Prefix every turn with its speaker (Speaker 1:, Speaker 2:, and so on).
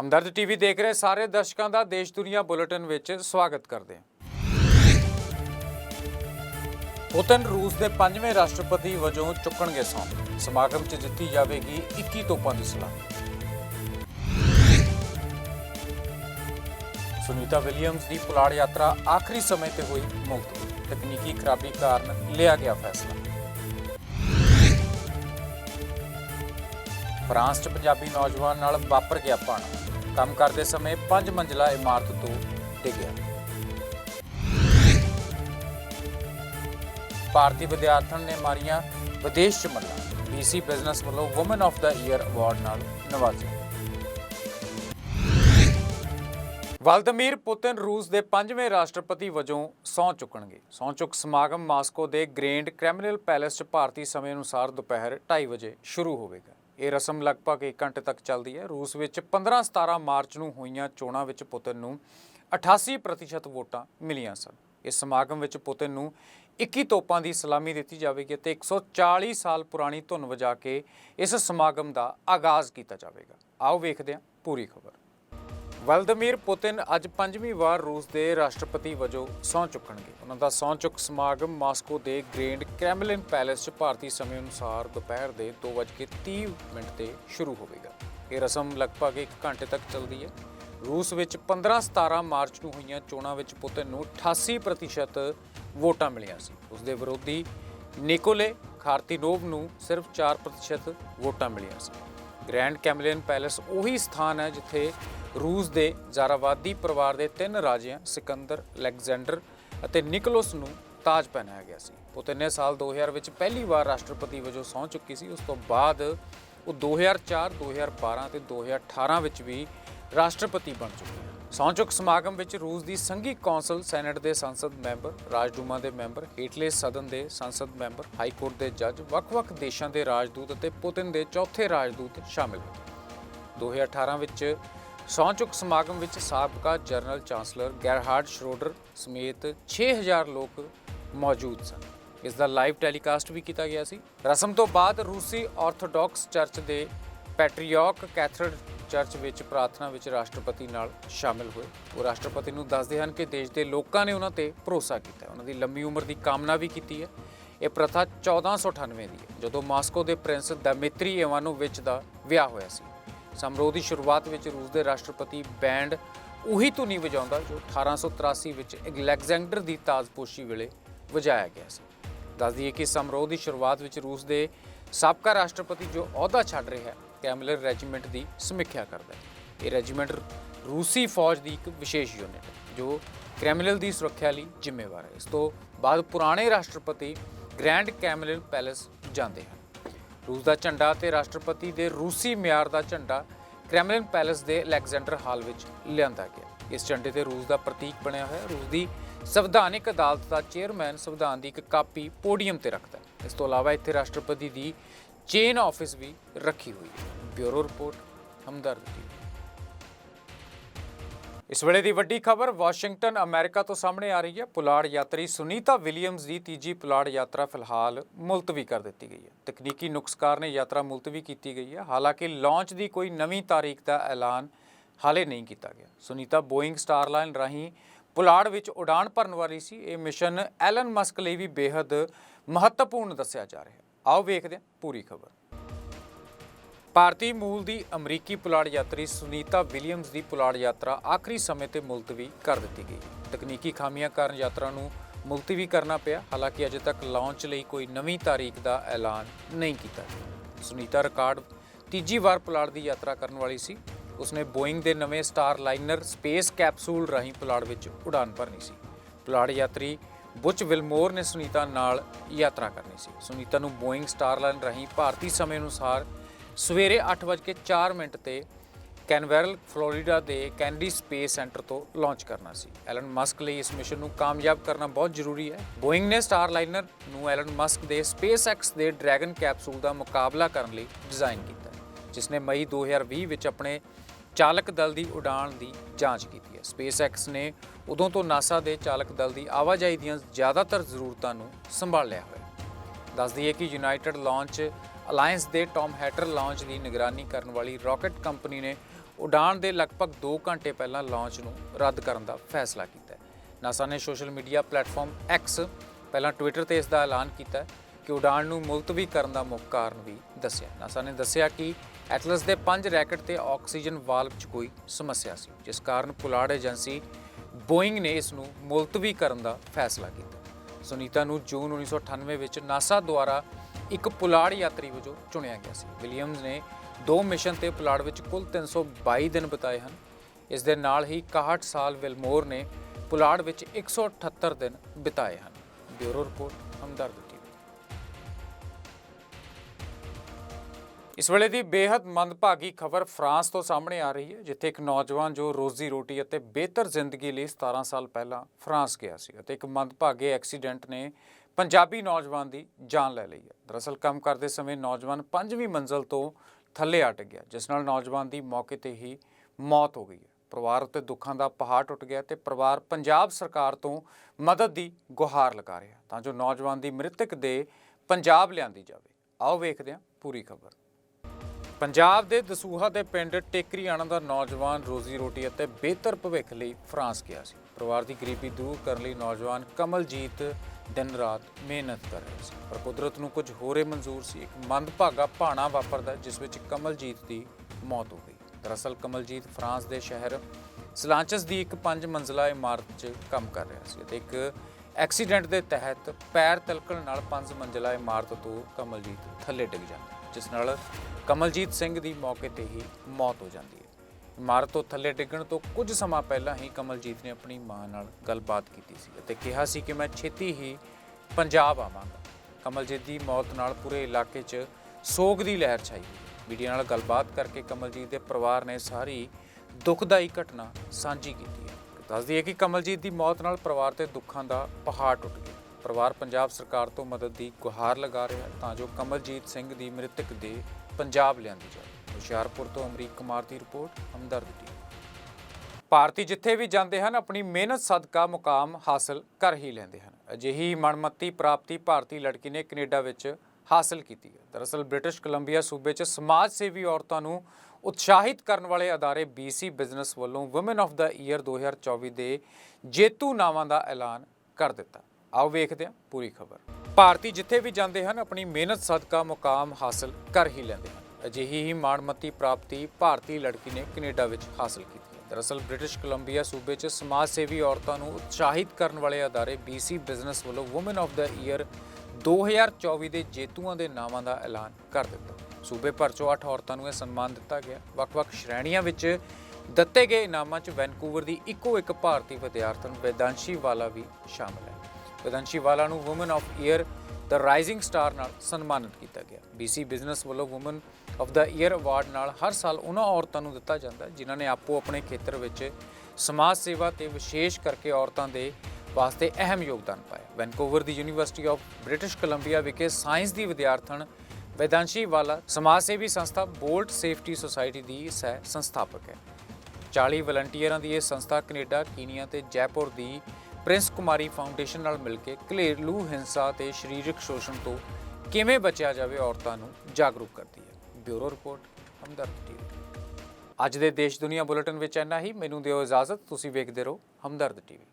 Speaker 1: ਹਮਦਰਦ TV ਦੇਖ ਰਹੇ ਸਾਰੇ ਦਰਸ਼ਕਾਂ ਦਾ ਦੇਸ਼ ਦੁਨੀਆ ਬੁਲੇਟਿਨ ਵਿੱਚ ਸਵਾਗਤ ਕਰਦੇ ਹਾਂ। ਪੁਤਨ ਰੂਸ ਦੇ ਪੰਜਵੇਂ ਰਾਸ਼ਟਰਪਤੀ ਵਜੋਂ ਚੁੱਕਣਗੇ ਸਹੁੰ ਸਮਾਗਮ 'ਚ ਜਿੱਤੀ ਜਾਵੇਗੀ 21 ਤੋਪਾਂ ਦੀ ਸਲਾਹ। ਸੁਨੀਤਾ ਵਿਲੀਅਮਸ ਦੀ ਪੁਲਾੜ ਯਾਤਰਾ ਆਖਰੀ ਸਮੇਂ ਤੇ ਹੋਈ ਮੁਕਤ। ਤਕਨੀਕੀ ਖਰਾਬੀ ਕਾਰਨ ਲਿਆ ਗਿਆ ਫੈਸਲਾ। ਫਰਾਂਸ 'ਚ ਪੰਜਾਬੀ ਨੌਜਵਾਨ ਨਾਲ ਵਾਪਰ ਗਿਆ ਪਾਣਾ। ਕੰਮ ਕਰਦੇ ਸਮੇਂ ਪੰਜ ਮੰਜ਼ਲਾ ਇਮਾਰਤ ਤੋਂ ਡਿੱਗਿਆ। ਭਾਰਤੀ ਵਿਦਿਆਰਥਣ ਨੇ ਮਾਰੀਆਂ ਵਿਦੇਸ਼ 'ਚ ਮੱਲਾਂ। BC ਬਿਜ਼ਨਸ ਵੱਲੋਂ woman of the year award ਨਾਲ ਨਵਾਜ਼ਿਆ। ਵਲਦਮੀਰ ਪੁਤਿਨ ਰੂਸ ਦੇ ਪੰਜਵੇਂ ਰਾਸ਼ਟਰਪਤੀ ਵਜੋਂ ਸਹੁੰ ਚੁੱਕਣਗੇ। ਸਹੁੰ ਚੁੱਕ ਸਮਾਗਮ ਮਾਸਕੋ ਦੇ ਗ੍ਰੈਂਡ ਕ੍ਰੈਮਲਿਨ ਪੈਲੇਸ 'ਚ ਭਾਰਤੀ ਸਮੇਂ ਅਨੁਸਾਰ ਦੁਪਹਿਰ 2:30 ਵਜੇ ਸ਼ੁਰੂ ਹੋਵੇਗਾ। ਇਹ ਰਸਮ ਲਗਭਗ 1 ਘੰਟੇ ਤੱਕ ਚੱਲਦੀ ਹੈ। ਰੂਸ ਵਿੱਚ 15-17 ਮਾਰਚ ਨੂੰ ਹੋਈਆਂ ਚੋਣਾਂ ਵਿੱਚ ਪੁਤਿਨ ਨੂੰ 88% ਵੋਟਾਂ ਮਿਲੀਆਂ ਸਨ। ਇਸ ਸਮਾਗਮ ਵਿੱਚ ਪੁਤਿਨ ਨੂੰ 21 ਤੋਪਾਂ ਦੀ ਸਲਾਮੀ ਦਿੱਤੀ ਜਾਵੇਗੀ ਅਤੇ 140 ਸਾਲ ਪੁਰਾਣੀ ਧੁਨ ਵਜਾ ਕੇ ਇਸ ਸਮਾਗਮ ਦਾ ਆਗਾਜ਼ ਕੀਤਾ ਜਾਵੇਗਾ। ਆਓ ਵੇਖਦੇ ਹਾਂ ਪੂਰੀ ਖਬਰ। ਵਲਦਮੀਰ ਪੁਤਿਨ ਅੱਜ ਪੰਜਵੀਂ ਵਾਰ ਰੂਸ ਦੇ ਰਾਸ਼ਟਰਪਤੀ ਵਜੋਂ ਸਹੁੰ ਚੁੱਕਣਗੇ। ਉਹਨਾਂ ਦਾ ਸਹੁੰ ਚੁੱਕ ਸਮਾਗਮ ਮਾਸਕੋ ਦੇ ਗ੍ਰੈਂਡ ਕ੍ਰੈਮਲਿਨ ਪੈਲੇਸ 'ਚ ਭਾਰਤੀ ਸਮੇਂ ਅਨੁਸਾਰ ਦੁਪਹਿਰ ਦੇ 2:30 ਮਿੰਟ ਤੇ ਸ਼ੁਰੂ ਹੋਵੇਗਾ। ਇਹ ਰਸਮ ਲਗਭਗ 1 ਘੰਟੇ ਤੱਕ ਚੱਲਦੀ ਹੈ। ਰੂਸ ਵਿੱਚ 15-17 ਮਾਰਚ ਨੂੰ ਹੋਈਆਂ ਚੋਣਾਂ ਵਿੱਚ ਪੁਤਿਨ ਨੂੰ 88% ਵੋਟਾਂ ਮਿਲੀਆਂ ਸੀ। ਉਸ ਦੇ ਵਿਰੋਧੀ ਨਿਕੋਲੇ ਖਾਰਤੀਨੋਵ ਨੂੰ ਸਿਰਫ 4% ਵੋਟਾਂ ਮਿਲੀਆਂ ਸੀ। ਗ੍ਰੈਂਡ ਕੈਮਲਿਨ ਪੈਲੇਸ ਉਹੀ ਸਥਾਨ ਹੈ ਜਿੱਥੇ ਰੂਸ ਦੇ ਜ਼ਾਰਾਵਾਦੀ ਪਰਿਵਾਰ ਦੇ ਤਿੰਨ ਰਾਜਿਆਂ, ਸਿਕੰਦਰ, ਅਲੈਗਜ਼ੈਂਡਰ ਅਤੇ ਨਿਕੋਲਸ ਨੂੰ ਤਾਜ ਪਹਿਨਾਇਆ ਗਿਆ ਸੀ। ਪੁਤਿਨ ਨੇ ਸਾਲ 2000 ਵਿੱਚ ਪਹਿਲੀ ਵਾਰ ਰਾਸ਼ਟਰਪਤੀ ਵਜੋਂ ਸਹੁੰ ਚੁੱਕੀ ਸੀ। ਉਸ ਤੋਂ ਬਾਅਦ ਉਹ 2004 2012 ਤੇ 2018 ਵਿੱਚ ਵੀ ਰਾਸ਼ਟਰਪਤੀ ਬਣ ਚੁੱਕੇ ਹਨ ਸਹੁੰ ਚੁੱਕ ਸਮਾਗਮ ਵਿੱਚ ਰੂਸ ਦੀ ਸੰਘੀ ਕੌਂਸਲ ਸੈਨੇਟ ਦੇ ਸੰਸਦ ਮੈਂਬਰ ਰਾਜਦੂਮਾ ਦੇ ਮੈਂਬਰ, ਹੇਠਲੇ ਸਦਨ ਦੇ ਸੰਸਦ ਮੈਂਬਰ, ਹਾਈ ਕੋਰਟ ਦੇ ਜੱਜ, ਵੱਖ-ਵੱਖ ਦੇਸ਼ਾਂ ਦੇ ਰਾਜਦੂਤ ਅਤੇ ਪੁਤਿਨ ਦੇ ਚੌਥੇ ਰਾਜਦੂਤ ਸ਼ਾਮਿਲ ਹੋਏ। 2018 ਵਿੱਚ ਸਹੁੰ ਚੁੱਕ ਸਮਾਗਮ ਵਿੱਚ ਸਾਬਕਾ ਜਨਰਲ ਚਾਂਸਲਰ ਗੈਰਹਾਰਡ ਸ਼ਰੋਡਰ ਸਮੇਤ 6000 ਲੋਕ ਮੌਜੂਦ ਸਨ। ਇਸ ਦਾ ਲਾਈਵ ਟੈਲੀਕਾਸਟ ਵੀ ਕੀਤਾ ਗਿਆ ਸੀ। ਰਸਮ ਤੋਂ ਬਾਅਦ ਰੂਸੀ ਆਰਥੋਡਾਕਸ ਚਰਚ ਦੇ ਪੈਟਰੀਆਰਕ ਕੈਥੇਡ੍ਰਲ ਚਰਚ ਵਿੱਚ ਪ੍ਰਾਰਥਨਾ ਵਿੱਚ ਰਾਸ਼ਟਰਪਤੀ ਨਾਲ ਸ਼ਾਮਿਲ ਹੋਏ। ਉਹ ਰਾਸ਼ਟਰਪਤੀ ਨੂੰ ਦੱਸਦੇ ਹਨ ਕਿ ਦੇਸ਼ ਦੇ ਲੋਕਾਂ ਨੇ ਉਹਨਾਂ ਤੇ ਭਰੋਸਾ ਕੀਤਾ ਉਹਨਾਂ ਦੀ ਲੰਮੀ ਉਮਰ ਦੀ ਕਾਮਨਾ ਵੀ ਕੀਤੀ ਹੈ। ਇਹ ਪ੍ਰਥਾ 1498 ਦੀ ਹੈ, ਜਦੋਂ ਮਾਸਕੋ ਦੇ ਪ੍ਰਿੰਸ ਦਮਿਤਰੀ ਇਵਾਨੋਵਿਚ ਦਾ ਵਿਆਹ ਹੋਇਆ ਸੀ। ਸਮਾਰੋਹ ਦੀ ਸ਼ੁਰੂਆਤ ਵਿੱਚ ਰੂਸ ਦੇ ਰਾਸ਼ਟਰਪਤੀ ਬੈਂਡ ਉਹੀ ਧੁਨੀ ਵਜਾਉਂਦਾ, ਜੋ 1883 ਵਿੱਚ ਅਲੈਗਜ਼ੈਂਡਰ ਦੀ ਤਾਜਪੋਸ਼ੀ ਵੇਲੇ ਵਜਾਇਆ ਗਿਆ ਸੀ। ਦੱਸ ਦਈਏ ਕਿ ਸਮਾਰੋਹ ਦੀ ਸ਼ੁਰੂਆਤ ਵਿੱਚ ਰੂਸ ਦੇ ਸਾਬਕਾ ਰਾਸ਼ਟਰਪਤੀ ਜੋ ਅਹੁਦਾ ਛੱਡ ਰਿਹਾ ਹੈ ਕੈਮਲਰ ਰੈਜੀਮੈਂਟ ਦੀ ਸਮੀਖਿਆ ਕਰਦਾ ਹੈ। ਇਹ ਰੈਜੀਮੈਂਟ ਰੂਸੀ ਫੌਜ ਦੀ ਇੱਕ ਵਿਸ਼ੇਸ਼ ਯੂਨਿਟ ਹੈ, ਜੋ ਕ੍ਰੈਮਲਿਨ ਦੀ ਸੁਰੱਖਿਆ ਲਈ ਜ਼ਿੰਮੇਵਾਰ ਹੈ। ਇਸ ਤੋਂ ਬਾਅਦ ਪੁਰਾਣੇ ਰਾਸ਼ਟਰਪਤੀ ਗ੍ਰੈਂਡ ਕੈਮਲਿਨ ਪੈਲੇਸ ਜਾਂਦੇ ਹਨ। ਰੂਸ ਦਾ ਝੰਡਾ ਤੇ ਰਾਸ਼ਟਰਪਤੀ ਦੇ ਰੂਸੀ ਮਿਆਰ ਦਾ ਝੰਡਾ ਕ੍ਰੈਮਲਿਨ ਪੈਲੇਸ ਦੇ ਅਲੈਗਜ਼ੈਂਡਰ ਹਾਲ ਵਿੱਚ ਲਿਆਂਦਾ ਗਿਆ। ਇਸ ਝੰਡੇ ਤੇ ਰੂਸ ਦਾ ਪ੍ਰਤੀਕ ਬਣਿਆ ਹੋਇਆ। ਰੂਸ ਦੀ ਸੰਵਿਧਾਨਿਕ ਅਦਾਲਤ ਦਾ ਚੇਅਰਮੈਨ ਸੰਵਿਧਾਨ ਦੀ ਇੱਕ ਕਾਪੀ ਪੋਡੀਅਮ ਤੇ ਰੱਖਦਾ ਹੈ। ਇਸ ਤੋਂ ਇਲਾਵਾ ਇੱਥੇ ਰਾਸ਼ਟਰਪਤੀ ਦੀ ਚੇਨ ਆਫਿਸ ਵੀ ਰੱਖੀ ਹੋਈ ਹੈ। Bureau report, Hamdard. ਇਸ ਵੇਲੇ ਦੀ ਵੱਡੀ ਖਬਰ, ਵਾਸ਼ਿੰਗਟਨ, ਅਮਰੀਕਾ ਤੋਂ ਸਾਹਮਣੇ ਆ ਰਹੀ ਹੈ। ਪੁਲਾੜ ਯਾਤਰੀ ਸੁਨੀਤਾ ਵਿਲੀਅਮਸ ਦੀ ਤੀਜੀ ਪੁਲਾੜ ਯਾਤਰਾ ਫਿਲਹਾਲ ਮੁਲਤਵੀ ਕਰ ਦਿੱਤੀ ਗਈ ਹੈ। ਤਕਨੀਕੀ ਨੁਕਸ ਕਾਰਨ ਯਾਤਰਾ ਮੁਲਤਵੀ ਕੀਤੀ ਗਈ ਹੈ। ਹਾਲਾਂਕਿ ਲਾਂਚ ਦੀ ਕੋਈ ਨਵੀਂ ਤਾਰੀਖ ਦਾ ਐਲਾਨ ਹਾਲੇ ਨਹੀਂ ਕੀਤਾ ਗਿਆ। ਸੁਨੀਤਾ ਬੋਇੰਗ ਸਟਾਰਲਾਈਨ ਰਾਹੀਂ ਪੁਲਾੜ ਵਿੱਚ ਉਡਾਣ ਭਰਨ ਵਾਲੀ ਸੀ। ਇਹ ਮਿਸ਼ਨ ਐਲਨ ਮਸਕ ਲਈ ਵੀ ਬੇहद ਮਹੱਤਵਪੂਰਨ ਦੱਸਿਆ ਜਾ ਰਿਹਾ ਹੈ। ਆਓ ਵੇਖਦੇ ਹਾਂ ਪੂਰੀ ਖਬਰ। ਭਾਰਤੀ ਮੂਲ ਦੀ ਅਮਰੀਕੀ ਪੁਲਾੜ ਯਾਤਰੀ ਸੁਨੀਤਾ ਵਿਲੀਅਮਸ ਦੀ ਪੁਲਾੜ ਯਾਤਰਾ ਆਖਰੀ ਸਮੇਂ ਤੇ ਮੁਲਤਵੀ ਕਰ ਦਿੱਤੀ ਗਈ। ਤਕਨੀਕੀ ਖਾਮੀਆਂ ਕਾਰਨ ਯਾਤਰਾ ਨੂੰ ਮੁਲਤਵੀ ਕਰਨਾ ਪਿਆ, ਹਾਲਾਂਕਿ ਅਜੇ ਤੱਕ ਲਾਂਚ ਲਈ ਕੋਈ ਨਵੀਂ ਤਾਰੀਖ ਦਾ ਐਲਾਨ ਨਹੀਂ ਕੀਤਾ। ਸੁਨੀਤਾ ਰਿਕਾਰਡ ਤੀਜੀ ਵਾਰ ਪੁਲਾੜ ਦੀ ਯਾਤਰਾ ਕਰਨ ਵਾਲੀ ਸੀ। ਉਸਨੇ ਬੋਇੰਗ ਦੇ ਨਵੇਂ ਸਟਾਰ ਲਾਈਨਰ ਸਪੇਸ ਕੈਪਸੂਲ ਰਾਹੀਂ ਪੁਲਾੜ ਵਿੱਚ ਉਡਾਨ ਭਰਨੀ ਸੀ। ਪੁਲਾੜ ਯਾਤਰੀ ਬੁਚ ਵਿਲਮੋਰ ਨੇ ਸੁਨੀਤਾ ਨਾਲ ਯਾਤਰਾ ਕਰਨੀ ਸੀ। ਸੁਨੀਤਾ ਨੂੰ ਬੋਇੰਗ ਸਟਾਰਲਾਈਨ ਰਾਹੀਂ ਭਾਰਤੀ ਸਮੇਂ ਅਨੁਸਾਰ ਸਵੇਰੇ 8:04 ਮਿੰਟ ਤੇ ਕੈਨਵੈਰਲ, ਫਲੋਰੀਡਾ ਦੇ ਕੈਨਡੀ ਸਪੇਸ ਸੈਂਟਰ ਤੋਂ ਲਾਂਚ ਕਰਨਾ ਸੀ। ਐਲਨ ਮਸਕ ਲਈ ਇਸ ਮਿਸ਼ਨ ਨੂੰ ਕਾਮਯਾਬ ਕਰਨਾ ਬਹੁਤ ਜ਼ਰੂਰੀ ਹੈ। ਬੋਇੰਗ ਨੇ ਸਟਾਰਲਾਈਨਰ ਨੂੰ ਐਲਨ ਮਸਕ ਦੇ ਸਪੇਸਐਕਸ ਦੇ ਡਰੈਗਨ ਕੈਪਸੂਲ ਦਾ ਮੁਕਾਬਲਾ ਕਰਨ ਲਈ ਡਿਜ਼ਾਈਨ ਕੀਤਾ ਜਿਸ ਨੇ ਮਈ 2020 ਵਿੱਚ ਆਪਣੇ ਚਾਲਕ ਦਲ ਦੀ ਉਡਾਣ ਦੀ ਜਾਂਚ ਕੀਤੀ ਹੈ। ਸਪੇਸਐਕਸ ਨੇ ਉਦੋਂ ਤੋਂ ਨਾਸਾ ਦੇ ਚਾਲਕ ਦਲ ਦੀ ਆਵਾਜਾਈ ਦੀਆਂ ਜ਼ਿਆਦਾਤਰ ਜ਼ਰੂਰਤਾਂ ਨੂੰ ਸੰਭਾਲਿਆ ਹੋਇਆ ਹੈ। ਦੱਸ ਦਈਏ ਕਿ ਯੂਨਾਈਟਿਡ ਲਾਂਚ ਅਲਾਈਅੰਸ ਦੇ ਟੌਮ ਹੈਟਰ ਲਾਂਚ ਦੀ ਨਿਗਰਾਨੀ ਕਰਨ ਵਾਲੀ ਰਾਕਟ ਕੰਪਨੀ ਨੇ ਉਡਾਣ ਦੇ ਲਗਭਗ 2 ਘੰਟੇ ਪਹਿਲਾਂ ਲਾਂਚ ਨੂੰ ਰੱਦ ਕਰਨ ਦਾ ਫੈਸਲਾ ਕੀਤਾ ਹੈ। ਨਾਸਾ ਨੇ ਸੋਸ਼ਲ ਮੀਡੀਆ ਪਲੇਟਫਾਰਮ X, ਪਹਿਲਾਂ ਟਵਿੱਟਰ ਤੇ ਇਸ ਦਾ ਐਲਾਨ ਕੀਤਾ ਕਿ ਉਡਾਣ ਨੂੰ ਮੁਲਤਵੀ ਕਰਨ ਦਾ ਮੁੱਖ ਕਾਰਨ ਵੀ ਦੱਸਿਆ ਨਾਸਾ ਨੇ ਦੱਸਿਆ ਕਿ ਐਟਲਸ ਦੇ ਪੰਜ ਰੈਕਟ ਤੇ ਆਕਸੀਜਨ ਵਾਲਵ 'ਚ ਕੋਈ ਸਮੱਸਿਆ ਸੀ, ਜਿਸ ਕਾਰਨ ਪੁਲਾੜ ਏਜੰਸੀ ਬੋਇੰਗ ਨੇ ਇਸ ਨੂੰ ਮੁਲਤਵੀ ਕਰਨ ਦਾ ਫੈਸਲਾ ਕੀਤਾ ਸੁਨੀਤਾ ਨੂੰ ਜੂਨ 1998 ਵਿੱਚ ਨਾਸਾ ਦੁਆਰਾ ਇੱਕ ਪੁਲਾੜ ਯਾਤਰੀ ਵਜੋਂ ਚੁਣਿਆ ਗਿਆ ਸੀ। ਵਿਲੀਅਮਸ ਨੇ ਦੋ ਮਿਸ਼ਨ ਤੇ ਪੁਲਾੜ ਵਿੱਚ ਕੁੱਲ 322 ਦਿਨ ਬਿਤਾਏ ਹਨ। ਇਸ ਦੇ ਨਾਲ ਹੀ 61 ਸਾਲ ਵਿਲਮੋਰ ਨੇ ਪੁਲਾੜ ਵਿੱਚ 178 ਦਿਨ ਬਿਤਾਏ ਹਨ। ਬਿਊਰੋ ਰਿਪੋਰਟ, ਹਮਦਰਦ ਇਸ ਵੇਲੇ ਦੀ ਬੇहद ਮੰਦਭਾਗੀ ਖਬਰ ਫਰਾਂਸ ਤੋਂ ਸਾਹਮਣੇ ਆ ਰਹੀ ਹੈ, ਜਿੱਥੇ ਇੱਕ ਨੌਜਵਾਨ ਜੋ ਰੋਜ਼ੀ ਰੋਟੀ ਅਤੇ ਬਿਹਤਰ ਜ਼ਿੰਦਗੀ ਲਈ 17 ਸਾਲ ਪਹਿਲਾਂ ਫਰਾਂਸ ਗਿਆ ਸੀ ਅਤੇ ਇੱਕ ਮੰਦਭਾਗੇ ਐਕਸੀਡੈਂਟ ਨੇ ਪੰਜਾਬੀ ਨੌਜਵਾਨ ਦੀ ਜਾਨ ਲੈ ਲਈ ਹੈ। ਦਰਅਸਲ ਕੰਮ ਕਰਦੇ ਸਮੇਂ ਨੌਜਵਾਨ ਪੰਜਵੀਂ ਮੰਜ਼ਲ ਤੋਂ ਥੱਲੇ ਅਟ ਗਿਆ, ਜਿਸ ਨਾਲ ਨੌਜਵਾਨ ਦੀ ਮੌਕੇ ਤੇ ਹੀ ਮੌਤ ਹੋ ਗਈ ਹੈ। ਪਰਿਵਾਰ ਉੱਤੇ ਦੁੱਖਾਂ ਦਾ ਪਹਾੜ ਟੁੱਟ ਗਿਆ ਤੇ ਪਰਿਵਾਰ ਪੰਜਾਬ ਸਰਕਾਰ ਤੋਂ ਮਦਦ ਦੀ ਗੁਹਾਰ ਲਗਾ ਰਿਹਾ ਤਾਂ ਜੋ ਨੌਜਵਾਨ ਦੀ ਮ੍ਰਿਤਕ ਦੇ ਪੰਜਾਬ ਲਿਆਂਦੀ ਜਾਵੇ। ਆਓ ਵੇਖਦੇ ਹਾਂ ਪੂਰੀ ਖਬਰ। ਪੰਜਾਬ ਦੇ ਦਸੂਹਾ ਦੇ ਪਿੰਡ ਟੇਕਰੀਆਣਾ ਦਾ ਨੌਜਵਾਨ ਰੋਜ਼ੀ ਰੋਟੀ ਅਤੇ ਬਿਹਤਰ ਭਵਿੱਖ ਲਈ ਫਰਾਂਸ ਗਿਆ ਸੀ। ਪਰਿਵਾਰ ਦੀ ਗਰੀਬੀ ਦੂਰ ਕਰਨ ਲਈ ਨੌਜਵਾਨ ਕਮਲਜੀਤ ਦਿਨ ਰਾਤ ਮਿਹਨਤ ਕਰ ਰਿਹਾ ਸੀ। ਪਰ ਕੁਦਰਤ ਨੂੰ ਕੁਝ ਹੋਰੇ ਮਨਜ਼ੂਰ ਸੀ। ਇੱਕ ਮੰਦਭਾਗਾ ਭਾਣਾ ਵਾਪਰਦਾ ਜਿਸ ਵਿੱਚ ਕਮਲਜੀਤ ਦੀ ਮੌਤ ਹੋ ਗਈ। ਦਰਅਸਲ ਕਮਲਜੀਤ ਫਰਾਂਸ ਦੇ ਸ਼ਹਿਰ ਸਲਾਂਚਸ ਦੀ ਇੱਕ ਪੰਜ ਮੰਜ਼ਲਾ ਇਮਾਰਤ 'ਚ ਕੰਮ ਕਰ ਰਿਹਾ ਸੀ ਅਤੇ ਇੱਕ ਐਕਸੀਡੈਂਟ ਦੇ ਤਹਿਤ ਪੈਰ ਤਿਲਕਣ ਨਾਲ ਪੰਜ ਮੰਜ਼ਲਾ ਇਮਾਰਤ ਤੋਂ ਕਮਲਜੀਤ ਥੱਲੇ ਡਿੱਗ ਜਾਂਦਾ, ਜਿਸ ਨਾਲ ਕਮਲਜੀਤ ਸਿੰਘ ਦੀ ਮੌਕੇ ਤੇ ਹੀ ਮੌਤ ਹੋ ਜਾਂਦੀ ਇਮਾਰਤ ਤੋਂ ਥੱਲੇ ਡਿੱਗਣ ਤੋਂ ਕੁਝ ਸਮਾਂ ਪਹਿਲਾਂ ਹੀ ਕਮਲਜੀਤ ਨੇ ਆਪਣੀ ਮਾਂ ਨਾਲ ਗੱਲਬਾਤ ਕੀਤੀ ਸੀ ਅਤੇ ਕਿਹਾ ਸੀ ਕਿ ਮੈਂ ਛੇਤੀ ਹੀ ਪੰਜਾਬ ਆਵਾਂਗਾ। ਕਮਲਜੀਤ ਦੀ ਮੌਤ ਨਾਲ ਪੂਰੇ ਇਲਾਕੇ 'ਚ ਸੋਗ ਦੀ ਲਹਿਰ ਛਾਈ ਮੀਡੀਆ ਨਾਲ ਗੱਲਬਾਤ ਕਰਕੇ ਕਮਲਜੀਤ ਦੇ ਪਰਿਵਾਰ ਨੇ ਸਾਰੀ ਦੁਖਦਾਈ ਘਟਨਾ ਸਾਂਝੀ ਕੀਤੀ ਹੈ। ਦੱਸਦੀ ਹੈ ਕਿ ਕਮਲਜੀਤ ਦੀ ਮੌਤ ਨਾਲ ਪਰਿਵਾਰ ਤੇ ਦੁੱਖਾਂ ਦਾ ਪਹਾੜ ਟੁੱਟ ਗਿਆ। ਪਰਿਵਾਰ ਪੰਜਾਬ ਸਰਕਾਰ ਤੋਂ ਮਦਦ ਦੀ ਗੁਹਾਰ ਲਗਾ ਰਿਹਾ ਤਾਂ ਜੋ ਕਮਲਜੀਤ ਸਿੰਘ ਦੀ ਮ੍ਰਿਤਕ ਦੇ ਪੰਜਾਬ ਲਿਆਂਦੀ ਜਾਵੇ। ਹੁਸ਼ਿਆਰਪੁਰ ਤੋਂ ਅਮਰੀਕ ਕੁਮਾਰ ਦੀ ਰਿਪੋਰਟ, ਹਮਦਰਦ ਟੀਵੀ ਭਾਰਤੀ ਜਿੱਥੇ ਵੀ ਜਾਂਦੇ ਹਨ, ਆਪਣੀ ਮਿਹਨਤ, ਸਦਕਾ, ਮੁਕਾਮ ਹਾਸਲ ਕਰ ਹੀ ਲੈਂਦੇ ਹਨ। ਅਜਿਹੀ ਮਨਮੱਤੀ ਪ੍ਰਾਪਤੀ ਭਾਰਤੀ ਲੜਕੀ ਨੇ ਕੈਨੇਡਾ ਵਿੱਚ ਹਾਸਲ ਕੀਤੀ ਹੈ। ਦਰਅਸਲ ਬ੍ਰਿਟਿਸ਼ ਕੋਲੰਬੀਆ ਸੂਬੇ 'ਚ ਸਮਾਜ ਸੇਵੀ ਔਰਤਾਂ ਨੂੰ ਉਤਸ਼ਾਹਿਤ ਕਰਨ ਵਾਲੇ ਅਦਾਰੇ BC ਬਿਜ਼ਨਸ ਵੱਲੋਂ ਔਮਨ ਆਫ ਦਾ ਈਅਰ 2024 ਦੇ ਜੇਤੂ ਨਾਵਾਂ ਦਾ ਐਲਾਨ ਕਰ ਦਿੱਤਾ। ਆਓ ਵੇਖਦੇ ਹਾਂ ਪੂਰੀ ਖਬਰ। ਭਾਰਤੀ ਜਿੱਥੇ ਵੀ ਜਾਂਦੇ ਹਨ, ਆਪਣੀ ਮਿਹਨਤ, ਸਦਕਾ, ਮੁਕਾਮ ਹਾਸਲ ਕਰ ਹੀ ਲੈਂਦੇ ਹਨ। ਅਜਿਹੀ ਹੀ ਮਾਣਮੱਤੀ ਪ੍ਰਾਪਤੀ ਭਾਰਤੀ ਲੜਕੀ ਨੇ ਕੈਨੇਡਾ ਵਿੱਚ ਹਾਸਲ ਕੀਤੀ ਹੈ। ਦਰਅਸਲ, ਬ੍ਰਿਟਿਸ਼ ਕੋਲੰਬੀਆ ਸੂਬੇ 'ਚ ਸਮਾਜ ਸੇਵੀ ਔਰਤਾਂ ਨੂੰ ਉਤਸ਼ਾਹਿਤ ਕਰਨ ਵਾਲੇ ਅਦਾਰੇ BC ਬਿਜ਼ਨਸ ਵੱਲੋਂ ਔਮਨ ਆਫ ਦਾ ਈਅਰ 2024 ਦੇ ਜੇਤੂਆਂ ਦੇ ਨਾਵਾਂ ਦਾ ਐਲਾਨ ਕਰ ਦਿੱਤਾ। ਸੂਬੇ ਭਰ 'ਚੋਂ 8 ਔਰਤਾਂ ਨੂੰ ਇਹ ਸਨਮਾਨ ਦਿੱਤਾ ਗਿਆ। ਵੱਖ-ਵੱਖ ਸ਼੍ਰੇਣੀਆਂ ਵਿੱਚ ਦਿੱਤੇ ਗਏ ਇਨਾਮਾਂ 'ਚ ਵੈਨਕੂਵਰ ਦੀ ਇੱਕੋ ਇੱਕ ਭਾਰਤੀ ਵਿਦਿਆਰਥਣ ਵੇਦਾਂਸ਼ੀ ਵਾਲਾ ਵੀ ਸ਼ਾਮਲ ਹੈ। ਵੇਦਾਂਸ਼ੀ ਵਾਲਾ ਨੂੰ woman of year the rising star ਨਾਲ ਸਨਮਾਨਿਤ ਕੀਤਾ ਗਿਆ। BC ਬਿਜ਼ਨਸ ਵੱਲੋਂ woman of the year award ਨਾਲ ਹਰ ਸਾਲ ਉਹਨਾਂ ਔਰਤਾਂ ਨੂੰ ਦਿੱਤਾ ਜਾਂਦਾ ਹੈ, ਜਿਨ੍ਹਾਂ ਨੇ ਆਪੋ ਆਪਣੇ ਖੇਤਰ ਵਿੱਚ ਸਮਾਜ ਸੇਵਾ ਤੇ ਵਿਸ਼ੇਸ਼ ਕਰਕੇ ਔਰਤਾਂ ਦੇ ਵਾਸਤੇ ਅਹਿਮ ਯੋਗਦਾਨ ਪਾਇਆ। ਵੈਨਕੂਵਰ ਦੀ ਯੂਨੀਵਰਸਿਟੀ ਆਫ ਬ੍ਰਿਟਿਸ਼ ਕੋਲੰਬੀਆ ਵਿਖੇ ਸਾਇੰਸ ਦੀ ਵਿਦਿਆਰਥਣ ਵੈਦਾਂਸ਼ੀ ਵਾਲਾ ਸਮਾਜ ਸੇਵੀ ਸੰਸਥਾ ਬੋਲਟ ਸੇਫਟੀ ਸੁਸਾਇਟੀ ਦੀ ਸਹਿ ਸੰਸਥਾਪਕ ਹੈ। 40 ਵਲੰਟੀਅਰਾਂ ਦੀ ਇਹ ਸੰਸਥਾ ਕੈਨੇਡਾ, ਕੀਨੀਆ ਤੇ ਜੈਪੁਰ ਦੀ ਪ੍ਰਿੰਸ ਕੁਮਾਰੀ ਫਾਊਂਡੇਸ਼ਨ ਨਾਲ ਮਿਲ ਕੇ ਘਰੇਲੂ ਹਿੰਸਾ ਤੇ ਸਰੀਰਕ ਸ਼ੋਸ਼ਣ ਤੋਂ ਕਿਵੇਂ ਬਚਿਆ ਜਾਵੇ ਔਰਤਾਂ ਨੂੰ ਜਾਗਰੂਕ ਕਰਦੀ ਬਿਊਰੋ ਰਿਪੋਰਟ, ਹਮਦਰਦ ਟੀਵੀ। ਅੱਜ ਦੇ ਦੇਸ਼ ਦੁਨੀਆ ਬੁਲੇਟਿਨ ਵਿੱਚ ਇੰਨਾ ਹੀ, ਮੈਨੂੰ ਦਿਓ ਇਜਾਜ਼ਤ, ਤੁਸੀਂ ਵੇਖਦੇ ਰਹੋ ਹਮਦਰਦ ਟੀਵੀ।